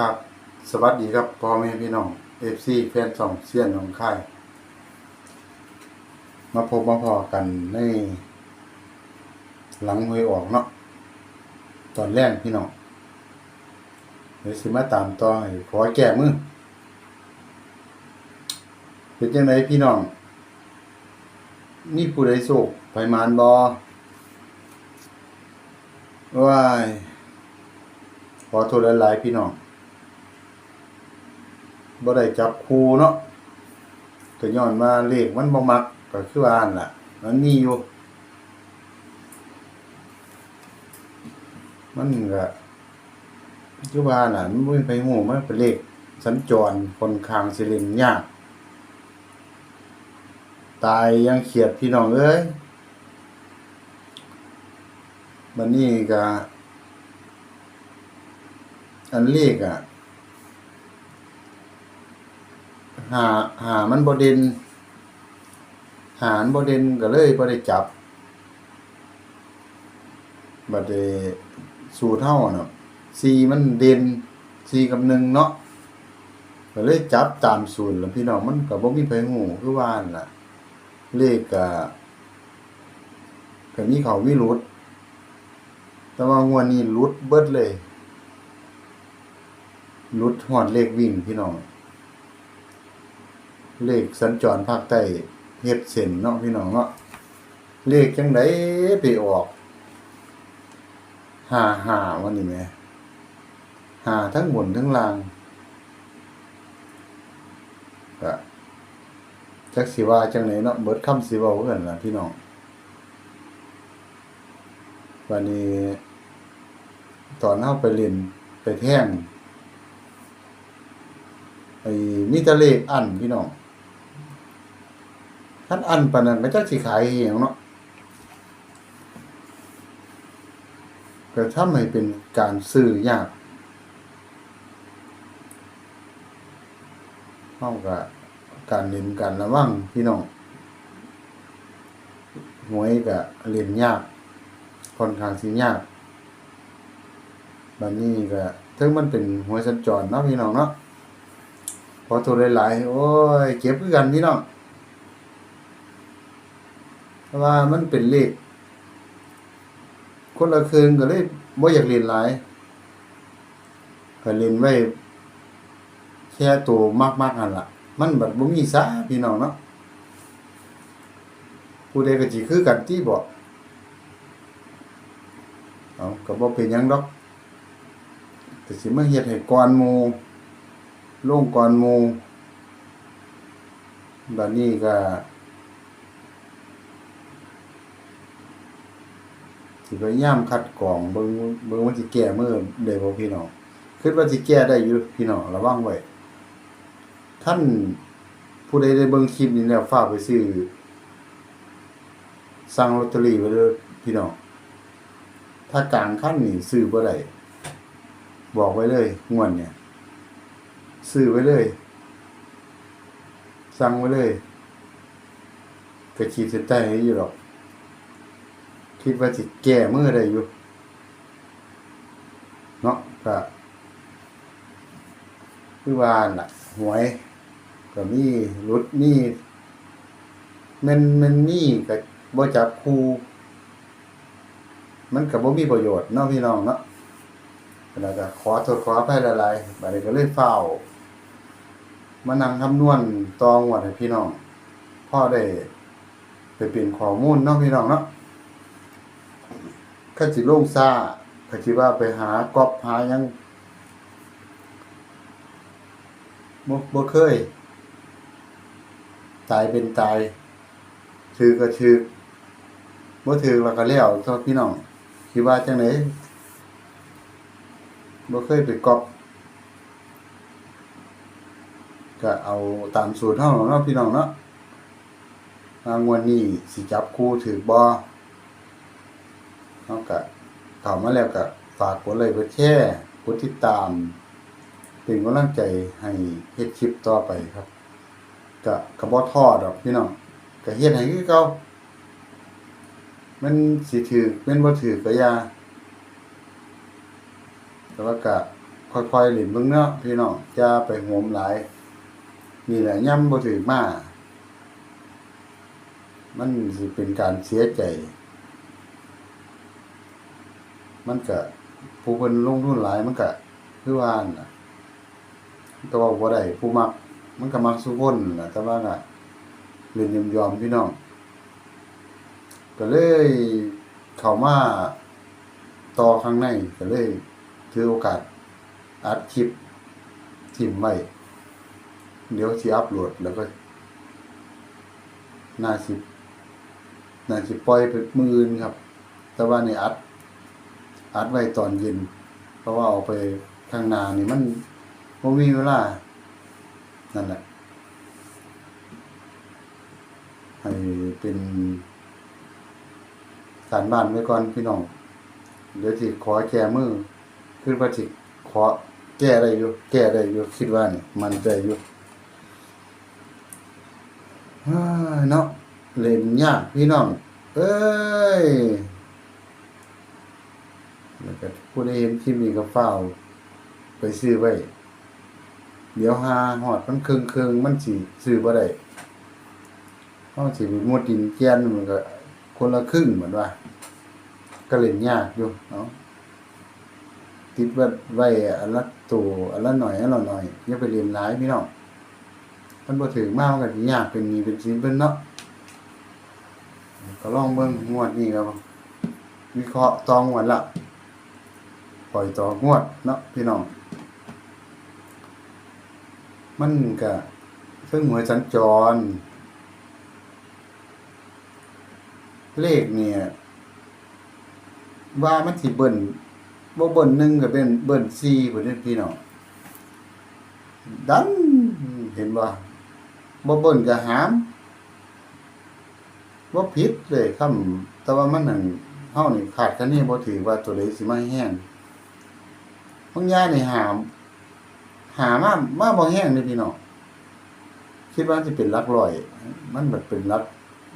ครับ สวัสดีครับพ่อแม่พี่น้องเอฟซีแฟนสองเสียนของค่าย มาพบมาพอกันใน หลังหวยออกเนาะตอนแรกพี่น้องเดี๋ยวสิมาตามต่อให้ขอแก้มือเป็นยังไงพี่น้องมีผู้ใดโศกไปมานบอว้ายขอโทษหลายๆพี่น้อง บ่ได้จับคูเนาะก็ย้อนมาเลขมันบ่มักก็คือว่าอั่นล่ะ มันมีอยู่ มันก็คือว่าน่ะมันบ่มีไปฮู้มันเป็นเลขสัญจรคนข้างสิเล่นยาก ตายยังเขียดพี่น้องเอ้ยบัดนี้ก็อันเลขอะ หาหามันบ่เด่นหารบ่เด่นก็เลยบ่ได้จับบัดเดสูตรเท่าเนาะ4มันเด่น4กับ1เนาะก็เลยจับตามสูตรแล้วพี่น้องมันก็บ่มีไผฮู้คือว่านั่นล่ะ เลขก็ก็มีเขามีหลุดแต่ว่างวดนี้หลุดเบิดเลยหลุดฮอดเลขวิ่งพี่น้อง เลขสัญจรภาคใต้เฮ็ดเส้นเนาะพี่น้องเนาะเลขจังไดไปออกห้าห้าวันนี้แหมห้าทั้งบนทั้งล่างก็จักสิว่าจังไหนเนาะเบิดคำสิว้าเพิ่นล่ะพี่น้องวันนี้ตอนเฮาไปเล่นไปแท่งไอ้มีแต่เลขอันพี่น้อง คันอันปานนั้นก็จักสิขายอีหยังเนาะก็ทำให้เป็นการซื้อยากเฮาก็การเล่นการระวังพี่น้องหวยก็เล่นยากค่อนข้างสิยากบัดนี้ก็ถึงมันเป็นหวยสัญจรเนาะพี่น้องเนาะพอโทรหลายๆโอ้ยเก็บคือกันพี่น้อง ว่ามันเป็นเลข คนละคืนก็เลยบ่อยากเรียนหลายก็เรียนไว้แค่ตัวมากๆนั่นล่ะ มันบัดบ่มีซะพี่น้องเนาะผู้ใดก็สิคือกันที่บอกเอาก็บ่เป็นหยังดอกก็สิมาเฮ็ดให้ก่อนหมู่ลงก่อนหมู่บัดนี้ก็ สิพยายามคัดกรองเบิ่งเบิ่งว่าสิแก้มือได้บ่พี่น้องคิดว่าสิแก้ได้อยู่พี่น้องระวังไว้ท่านผู้ใดได้เบิ่งคลิปนี้แล้วฝากไปซื้อสั่งลอตเตอรี่ไว้เด้อพี่น้องถ้ากลางคันนี่ซื้อบ่ได้บอกไว้เลยงวดเนี่ยซื้อไว้เลย สั่งไว้เลยก็ขีดเส้นใต้ให้อยู่หรอก คิดว่าสิแก้มือได้อยู่เนาะก็คือว่าน่ะ หวย ก็มีรุดมีแมันมันมีก็บ่จับคู่มันก็บ่มีประโยชน์เนาะพี่น้องเนาะแล้วก็ขอโทษขออภัยหลายๆบัดนี้ก็เลยเฝ้ามานั่งคำนวณตองวัดให้พี่น้องพ่อได้ไปเปลี่ยนข้อมูลเนาะพี่น้องเนาะ ข้าสิลงซ่าข้าสิว่าไปหากอบหายังบ่บ่เคย ตายเป็นตายถือก็ถือบ่ถือแล้วก็แล้วท่าพี่น้องคิดว่าจังไดบ่เคยไปกอปก็เอาตามสูตรเฮาเนาะพี่น้องเนาะรางวัลนี้สิจับคู่ถือบ่ เฮาก็เข้ามาแล้วก็ฝากกดไลค์กดแชร์กดติดตาม เป็นกำลังใจให้เฮ็ดคลิปต่อไปครับก็ก็บ่ท้อดอกพี่น้องก็เฮ็ดให้คือเก่ามันสิถือแม่นบ่ถือก็ยาแต่ว่าก็ค่อยๆเล่นเบิ่งเนาะพี่น้องอย่าไปโหมหลายนี่แหละย่ำบ่ถึกมามันสิเป็นการเสียใจ มันก็ผู้เพิ่นลงทุนหลายมันก็คือว่านั่นน่ะก็เว้าบ่ได้ผู้มัก มันก็มักสุคนนั่นล่ะแต่ว่าก็เล่นยอมๆพี่น้องก็เลยเข้ามาต่อข้างในก็เลยถือโอกาสอัดคลิปทิมไว้เดี๋ยวสิอัปโหลดแล้วก็น่าสิน่าสิปล่อยไปมื้ออื่นครับ แต่ว่านี่อัด อัดไว้ตอนเย็น เพราะว่าเอาไปข้างนานี่มันบ่มีเวลา นั่นแหละ ให้เป็นการบ้านไว้ก่อนพี่น้อง เดี๋ยวสิขอแก้มือคือว่าสิขอแก้ได้อยู่ แก้ได้อยู่ คิดว่านี่มันใจอยู่เฮ้ยเนาะเล่นยากพี่น้อง เอ้ย แล้วก็ผู้ใดเห็นคลิปนี้ก็เฝ้า ไปซื้อไว้ เดี๋ยวหาหอดมันเครื่องมันสิซื้อบ่ได้เฮาสิไปหมดดินแกนมันก็ คนละครึ่งเหมือนว่า ก็เล่นยากอยู่เนาะติดไว้ไว้อันละตัวอันละหน่อยอันละหน่อยอย่าไปเล่นหลายพี่น้องมันบ่ถึงมากมันก็สิยากเป็นหนี้เป็นสินเพิ่นเนาะก็ลองเบิ่งงวดนี้ครับวิเคราะห์ตองงวดละ ล่อยต่องวดเนาะพี่น้อง มันก็ซึ่งหวยสัญจร เลขเนี่ย ว่ามันสิเบิ่นบ่เบิ่นหนึ่งก็เป็นเบิ่นสี่พุ่นเด้พี่น้องดันเห็นบ่าบ่เบิ่นก็หามบ่ผิดเลยคำแต่ว่ามันนั่นเฮานี่ขาดคะแนนบ่ถือว่าตัวใดสิมาแห้ง บางย่างนี่หามหามามาบ่แห้งเลยพี่น้องคิดว่าสิเป็นหลักร้อย มันแบบเป็นหลัก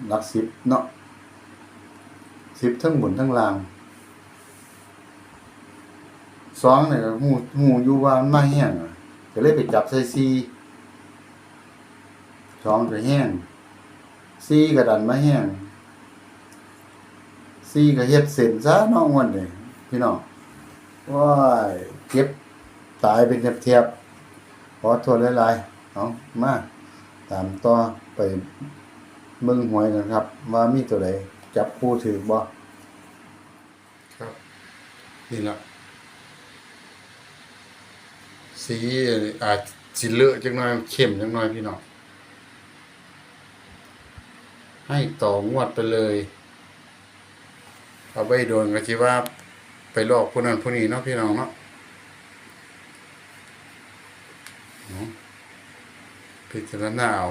หลักสิบเนาะสิบทั้งบนทั้งล่างสองเนี่ยก็ฮู้ฮู้อยู่ว่ามันมาแห้งอะก็เลยไปจับใส่ซีสองก็แห้งซีก็ดันมาแห้งซีก็เฮ็ดเส้นซะเนาะงวดนี้พี่น้องว้าย เก็บตายเป็นเทียบๆขอโทษหลายๆเอามาตามต่อไปเบิ่งหวยกันครับ ว่ามีตัวใดจับคู่ถือบ่ครับ นี่ละสีอาจสิเลอะจังหน่อยเข้มจังหน่อยพี่น้องให้ต่องวดไปเลยเอาไปโดนก็คิว่าไปลอกผู้นั้นผู้นี้เนาะพี่น้องเนาะเนาะ พิจารณาเอา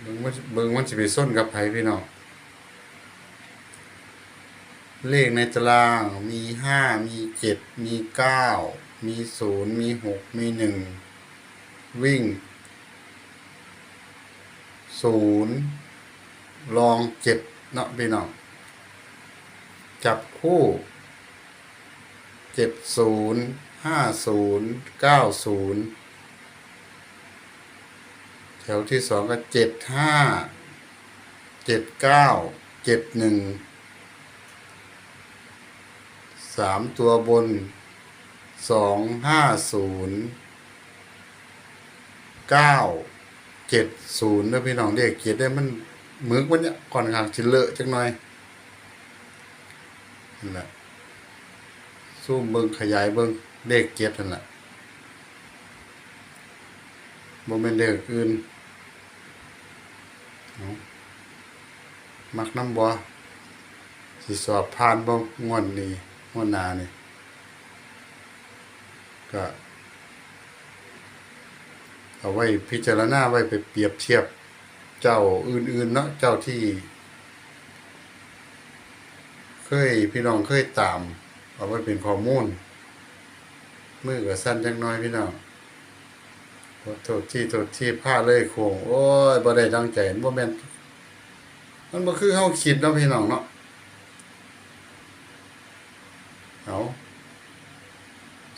เบิ่งมันเบิ่งมันสิไปส้นกับไผพี่น้องเลขในตารางมีห้ามีเจ็ดมีเก้ามีศูนย์มีหกมีหนึ่งวิ่งศูนย์ลองเจ็ดเนาะพี่น้องจับคู่เจ็ดศูนย์ ห้าศูนย์เก้าศูนย์แถวที่สองก็เจ็ดห้าเจ็ดเก้าเจ็ดหนึ่งสามตัวบนสองห้าศูนย์เก้าเจ็ดศูนย์นะพี่น้องเรียกเกียรได้มันมึกมันเนี่ยก่อนข้างชิเลอะจังหน่อยนั่นแหละซูมเบิงขยายเบิง เลขเกียรนั่นแหละบ่แม่นเลขอื่นมักน้ำบ่สิสอบผ่านบ่งวดนี้งวดหนานี่ก็เอาไว้พิจารณาไว้ไปเปรียบเทียบเจ้าอื่นๆเนาะเจ้าที่ เคยพี่น้องเคยตาม เอาไว้เป็นข้อมูล มือก็สั้นจังน้อยพี่น้องขอโทษที่โทษที่พลาดเลยโค้งโอ้ยบ่ได้ตั้งใจบ่แม่นมันบ่คือเฮาคิดเนาะพี่น้องเนาะเอา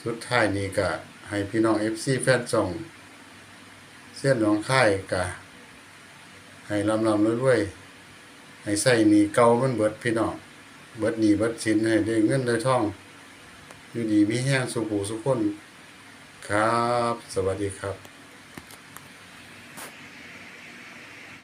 สุดท้ายนี้ก็ให้พี่น้อง FC แฟนส่องเส้นหนองค่ายก็ให้ลำลำรวยๆให้ใส่หนีเก่ามันเบิดพี่น้องเบิดหนีเบิดสินให้ได้เงินได้ทอง อยู่ดีมีแห้งสุขูสุขคนครับ สวัสดีครับ